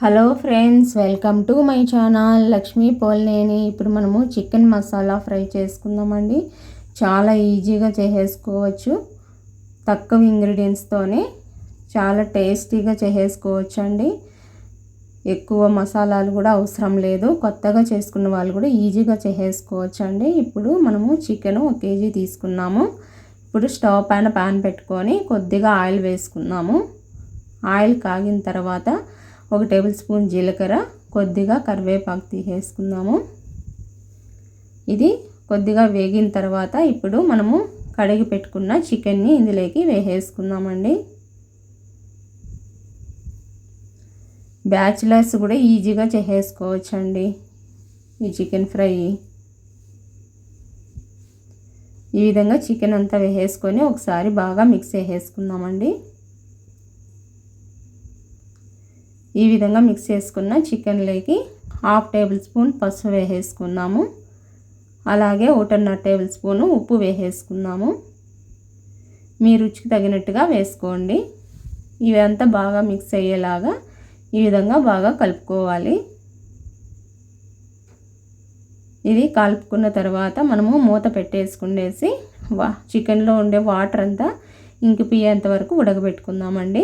Hello friends welcome to my channel. Lakshmi Polneni. ఇప్పుడు మనము chicken masala fry చేసుకుందామండి. చాలా ఈజీగా చేసేసుకోవచ్చు. తక్కువ ఇంగ్రీడియంట్స్తోనే చాలా టేస్టీగా చేసేసుకోవచ్చు అండి ఎక్కువ మసాలాలు కూడా అవసరం లేదు. కొత్తగా చేసుకున్న వాళ్ళు కూడా ఈజీగా చేసేసుకోవచ్చు అండి ఇప్పుడు మనము చికెన్ ఒక కేజీ తీసుకున్నాము. ఇప్పుడు స్టవ్ పైన ప్యాన్ పెట్టుకొని కొద్దిగా ఆయిల్ వేసుకున్నాము ఆయిల్ కాగిన తర్వాత ఒక టేబుల్ స్పూన్ జీలకర్ర కొద్దిగా కరివేపాకు తీసేసుకుందాము. ఇది కొద్దిగా వేగిన తర్వాత ఇప్పుడు మనము కడిగి పెట్టుకున్న చికెన్ని ఇందులోకి వేసేసుకుందామండి. బ్యాచిలర్స్ కూడా ఈజీగా చేసేసుకోవచ్చండి ఈ చికెన్ ఫ్రై. ఈ విధంగా చికెన్ అంతా వేసేసుకొని ఒకసారి బాగా మిక్స్ చేసేసుకుందామండి. ఈ విధంగా మిక్స్ చేసుకున్న చికెన్లోకి హాఫ్ టేబుల్ స్పూన్ పసుపు వేసేసుకున్నాము. అలాగే ఒకటిన్నర టేబుల్ స్పూను ఉప్పు వేసేసుకున్నాము. మీ రుచికి తగినట్టుగా వేసుకోండి. ఇవంతా బాగా మిక్స్ అయ్యేలాగా ఈ విధంగా బాగా కలుపుకోవాలి. ఇది కలుపుకున్న తర్వాత మనము మూత పెట్టేసుకునేసి వా చికెన్లో ఉండే వాటర్ అంతా ఇంకిపోయేంత వరకు ఉడకబెట్టుకుందామండి.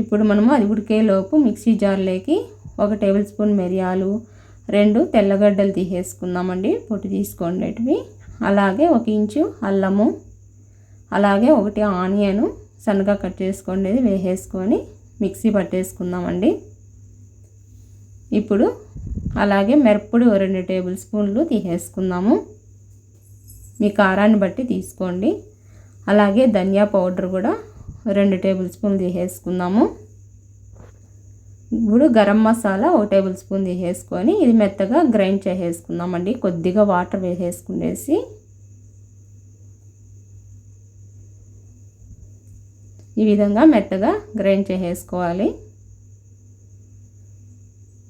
ఇప్పుడు మనము అది ఉడికేలోపు మిక్సీ జార్లోకి ఒక టేబుల్ స్పూన్ మిరియాలు రెండు తెల్లగడ్డలు తీసేసుకుందామండి. పొట్టు తీసుకోండి అలాగే ఒక ఇంచు అల్లము అలాగే ఒకటి ఆనియను సన్నగా కట్ చేసుకోండి వేసేసుకొని మిక్సీ పట్టేసుకుందామండి. ఇప్పుడు అలాగే మిరప్పొడి రెండు టేబుల్ స్పూన్లు తీసేసుకుందాము. మీ కారాన్ని బట్టి తీసుకోండి. అలాగే ధనియా పౌడర్ కూడా రెండు టేబుల్ స్పూన్ తీసేసుకుందాము. ఇప్పుడు గరం మసాలా ఒక టేబుల్ స్పూన్ తీసేసుకొని ఇది మెత్తగా గ్రైండ్ చేసేసుకుందామండి. కొద్దిగా వాటర్ వేసేసుకునేసి ఈ విధంగా మెత్తగా గ్రైండ్ చేసేసుకోవాలి.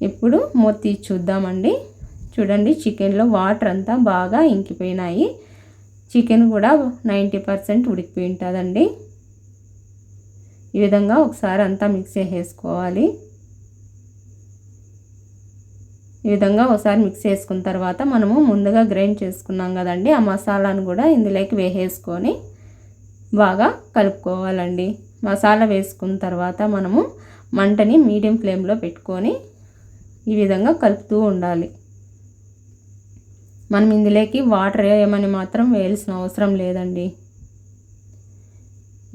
ఇప్పుడు మూతి చూద్దామండి. చూడండి చికెన్లో వాటర్ అంతా బాగా ఇంకిపోయినాయి. చికెన్ కూడా నైంటీ పర్సెంట్ ఉడికిపోయి ఉంటుందండి. ఈ విధంగా ఒకసారి అంతా మిక్స్ చేసేసుకోవాలి. ఈ విధంగా ఒకసారి మిక్స్ చేసుకున్న తర్వాత మనము ముందుగా గ్రైండ్ చేసుకున్నాం కదండి ఆ మసాలాను కూడా ఇందులోకి వేసేసుకొని బాగా కలుపుకోవాలండి. మసాలా వేసుకున్న తర్వాత మనము మంటని మీడియం ఫ్లేమ్లో పెట్టుకొని ఈ విధంగా కలుపుతూ ఉండాలి. మనం ఇందులోకి వాటర్ వేయమని మాత్రం వేయాల్సిన అవసరం లేదండి.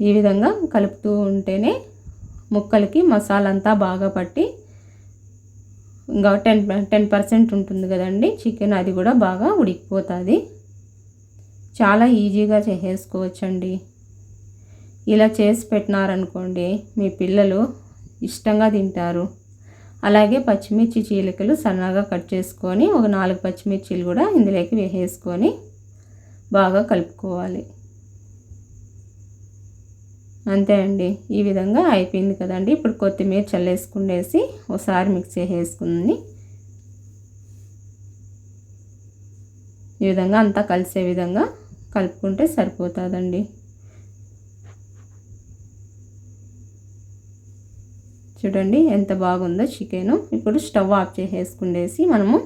ఈ విధంగా కలుపుతూ ఉంటేనే ముక్కలకి మసాలా అంతా బాగా పట్టి ఇంకా టెన్ టెన్ పర్సెంట్ ఉంటుంది కదండి. చికెన్ అది కూడా బాగా ఉడికిపోతుంది. చాలా ఈజీగా చేసేసుకోవచ్చండి. ఇలా చేసి పెట్టినారనుకోండి మీ పిల్లలు ఇష్టంగా తింటారు. అలాగే పచ్చిమిర్చి చీలికలు సన్నగా కట్ చేసుకొని ఒక నాలుగు పచ్చిమిర్చిలు కూడా ఇందులోకి వేసేసుకొని బాగా కలుపుకోవాలి. అంతే అండి. ఈ విధంగా అయిపోయింది కదండి. ఇప్పుడు కొత్తిమీర చల్లేసుకునేసి ఒకసారి మిక్స్ చేసేసుకుని ఈ విధంగా అంతా కలిసే విధంగా కలుపుకుంటే సరిపోతుందండి. చూడండి ఎంత బాగుందో చికెను. ఇప్పుడు స్టవ్ ఆఫ్ చేసేసుకునేసి మనము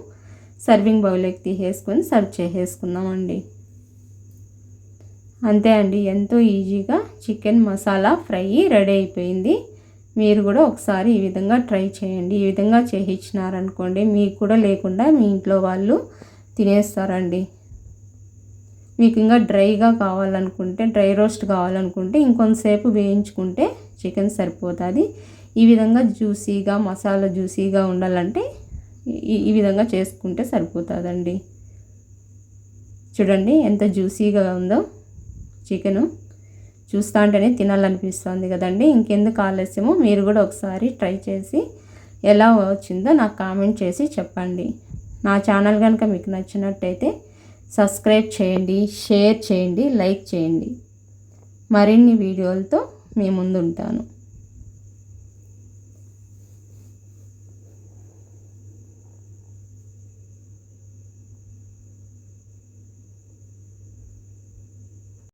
సర్వింగ్ బౌల్లోకి తీసేసుకొని సర్వ్ చేసేసుకుందామండి. అంతే అండి. ఎంతో ఈజీగా చికెన్ మసాలా ఫ్రై రెడీ అయిపోయింది. మీరు కూడా ఒకసారి ఈ విధంగా ట్రై చేయండి. ఈ విధంగా చేయించినారనుకోండి మీకు కూడా లేకుండా మీ ఇంట్లో వాళ్ళు తినేస్తారండి. మీకు ఇంకా డ్రైగా కావాలనుకుంటే డ్రై రోస్ట్ కావాలనుకుంటే ఇంకొంతసేపు వేయించుకుంటే చికెన్ సరిపోతుంది. ఈ విధంగా జ్యూసీగా మసాలా జ్యూసీగా ఉండాలంటే ఈ విధంగా చేసుకుంటే సరిపోతుందండి. చూడండి ఎంత జ్యూసీగా ఉందో చికెను. చూస్తా ఉంటేనే తినాలనిపిస్తుంది కదండి. ఇంకెందుకు ఆలస్యమో? మీరు కూడా ఒకసారి ట్రై చేసి ఎలా వచ్చిందో నాకు కామెంట్ చేసి చెప్పండి. నా ఛానల్ కనుక మీకు నచ్చినట్టయితే సబ్స్క్రైబ్ చేయండి షేర్ చేయండి లైక్ చేయండి. మరిన్ని వీడియోలతో మీ ముందుంటాను.